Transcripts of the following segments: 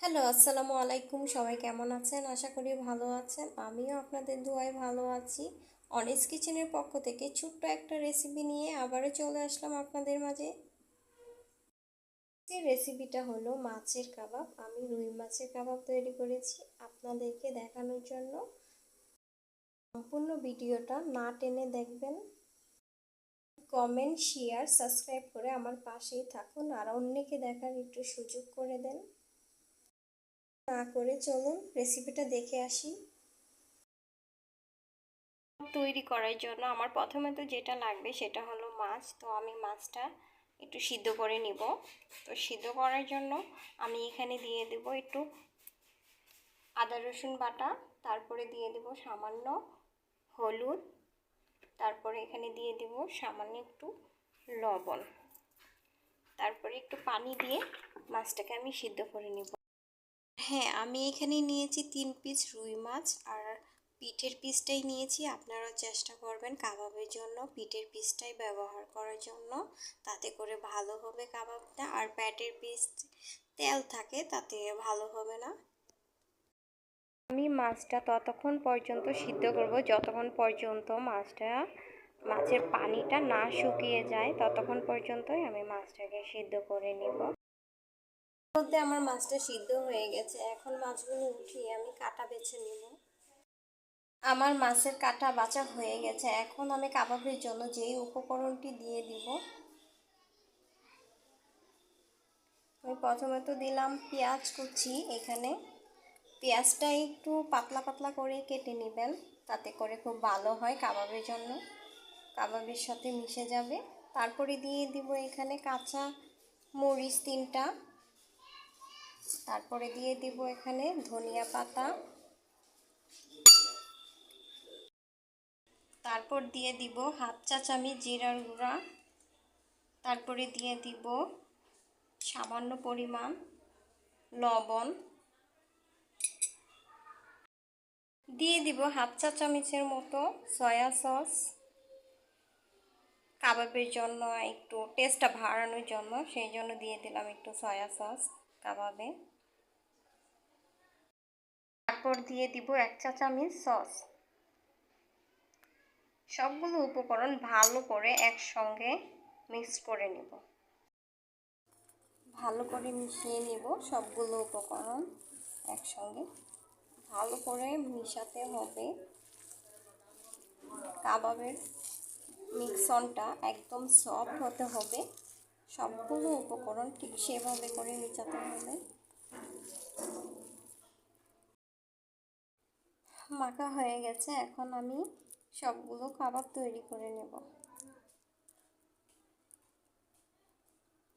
Hello, আসসালামু আলাইকুম। সবাই কেমন আছেন? আশা করি ভালো আছেন। আমিও আপনাদের দোয়ায় ভালো আছি। অনেস কিচেনের পক্ষ থেকে ছোট্ট একটা রেসিপি নিয়ে আবারও চলে আসলাম আপনাদের মাঝে। যে রেসিপিটা হলো মাছের কাবাব। আমি রুই মাছের কাবাব তৈরি করেছি আপনাদেরকে দেখানোর জন্য। সম্পূর্ণ ভিডিওটা না টেনে দেখবেন। কমেন্ট শেয়ার সাবস্ক্রাইব করে আমার পাশেই থাকুন। আর অন্যকে দেখার একটু সুযোগ করে দেন। না করে চলুন রেসিপিটা দেখে আসি। তৈরি করার জন্য আমার প্রথমে তো যেটা লাগবে সেটা হলো মাছ। তো আমি মাছটা একটু সিদ্ধ করে নিব। তো সিদ্ধ করার জন্য আমি এখানে দিয়ে দেব একটু আদা, রসুন বাটা। তারপরে দিয়ে দেব সামান্য হলুদ। তারপরে এখানে দিয়ে দেব সামান্য একটু লবণ। তারপরে একটু পানি দিয়ে মাছটাকে আমি সিদ্ধ করে নিব। হ্যাঁ আমি এখানে নিয়েছি তিন পিস রুই মাছ আর পিঠের পিসটাই নিয়েছি। আপনারাও চেষ্টা করবেন কাবাবের জন্য, পিঠের পিসটাই ব্যবহার করার জন্য। তাতে করে ভালো হবে কাবাবটা আর প্যাটের পিস তেল থাকে তাতে ভালো হবে না। আমি মাছটা ততক্ষণ পর্যন্ত সিদ্ধ করব। যতক্ষণ পর্যন্ত মাছটা, মাছের পানিটা না শুকিয়ে যায়, ততক্ষণ পর্যন্তই আমি মাছটাকে সিদ্ধ করে নিব। মধ্যে আমার মাছটা সিদ্ধ হয়ে গেছে। এখন মাছগুলো উঠিয়ে আমি কাটা বেছে নিব। আমার মাছের কাটা বাছা হয়ে গেছে। এখন আমি কাবাবের জন্য যেই উপকরণটি দিয়ে দিব, আমি প্রথমে তো দিলাম পেঁয়াজ কুচি এখানে। পেঁয়াজটা একটু পাতলা পাতলা করে কেটে নেবেন, তাতে করে খুব ভালো হয় কাবাবের জন্য। কাবাবের সাথে মিশে যাবে। তারপরে দিয়ে দিব এখানে কাঁচা মরিচ তিনটা। তারপরে দিয়ে দিব এখানে ধনিয়া পাতা। তারপর দিয়ে দিব হাফ চা চামি জিরার গুঁড়া। তারপরে দিয়ে দিব সামান্য পরিমাণ লবণ। দিয়ে দিব হাফ চা চামচের মতো সয়া সস। কাবাবের জন্য একটু টেস্টটা বাড়ানোর জন্য, সেই জন্য দিয়ে দিলাম একটু সয়া সস কাবাবে। তারপর দিয়ে দিব এক চা চামচ সস। সবগুলো উপকরণ ভালো করে একসঙ্গে মিক্স করে নেব। ভালো করে মিশিয়ে নেব সবগুলো উপকরণ একসঙ্গে। ভালো করে মিশাতে হবে। কাবাবের মিক্সনটা একদম সফট হতে হবে। সবগুলো উপকরণ ঠিক সেভাবে করে মিশাতে হবে। মাখা হয়ে গেছে, এখন আমি সবগুলো কাবাব তৈরি করে নেব।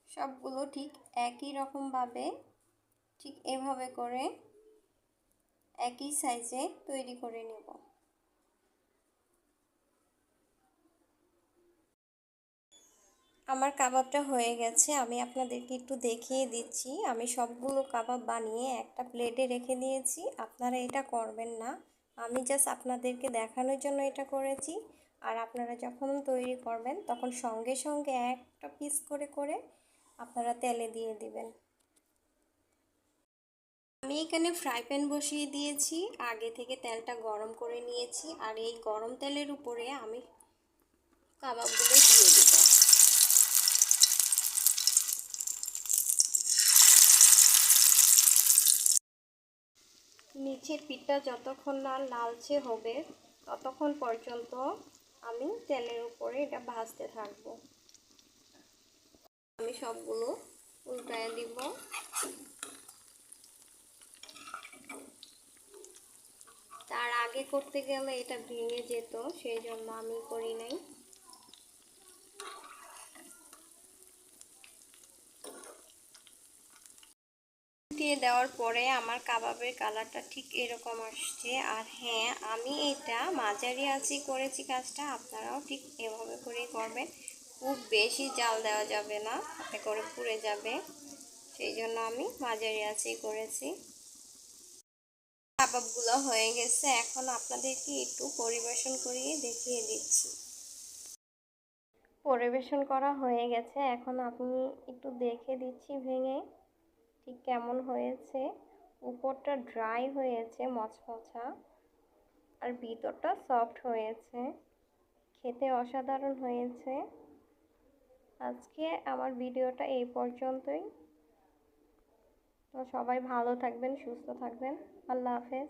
সবগুলো ঠিক একই রকমভাবে ঠিক এভাবে করে একই সাইজে তৈরি করে নেব। আমার কাবাবটা হয়ে গেছে, আমি আপনাদেরকে একটু দেখিয়ে দিচ্ছি। আমি সবগুলো কাবাব বানিয়ে একটা প্লেটে রেখে দিয়েছি, আপনারা এটা করবেন না। আমি জাস্ট আপনাদেরকে দেখানোর জন্য এটা করেছি। আর আপনারা যখন তৈরি করবেন, তখন সঙ্গে সঙ্গে একটা পিস করে করে আপনারা তেলে দিয়ে দিবেন। আমি এখানে ফ্রাই প্যান বসিয়ে দিয়েছি। আগে থেকে তেলটা গরম করে নিয়েছি। আর এই গরম তেলের উপরে আমি কাবাবগুলো দিয়ে দিব নিচের পিঠটা যতক্ষণ না লালচে হবে, ততক্ষণ পর্যন্ত আমি তেলের উপরে এটা ভাজতে থাকব। আমি সবগুলো উল্টায় দিব। তার আগে করতে গেলে এটা ভেঙে যেত, সেই জন্য আমি করি নাই। দিয়ে দেওয়ার পরে আমার কাবাবের কালারটা ঠিক এরকম আসছে। আর হ্যাঁ আমি এটা মাঝারি আঁচি করেছি কাজটা, আপনারাও ঠিক এভাবে করেই করবেন। খুব বেশি জাল দেওয়া যাবে না তাতে করে পুড়ে যাবে। সেই জন্য আমি মাঝারি আঁচি করেছি। কাবাবগুলো হয়ে গেছে, এখন আপনাদেরকে একটু পরিবেশন করিয়ে দেখিয়ে দিচ্ছি। পরিবেশন করা হয়ে গেছে, এখন আপনি একটু দেখে দিচ্ছি ভেঙে। ঠিক কেমন হয়েছে? উপরটা ড্রাই হয়েছে, মচমচা, আর ভিতরটা সফট হয়েছে। খেতে অসাধারণ হয়েছে। আজকে আমার ভিডিওটা এই পর্যন্তই। তো সবাই ভালো থাকবেন, সুস্থ থাকবেন। আল্লাহ হাফেজ।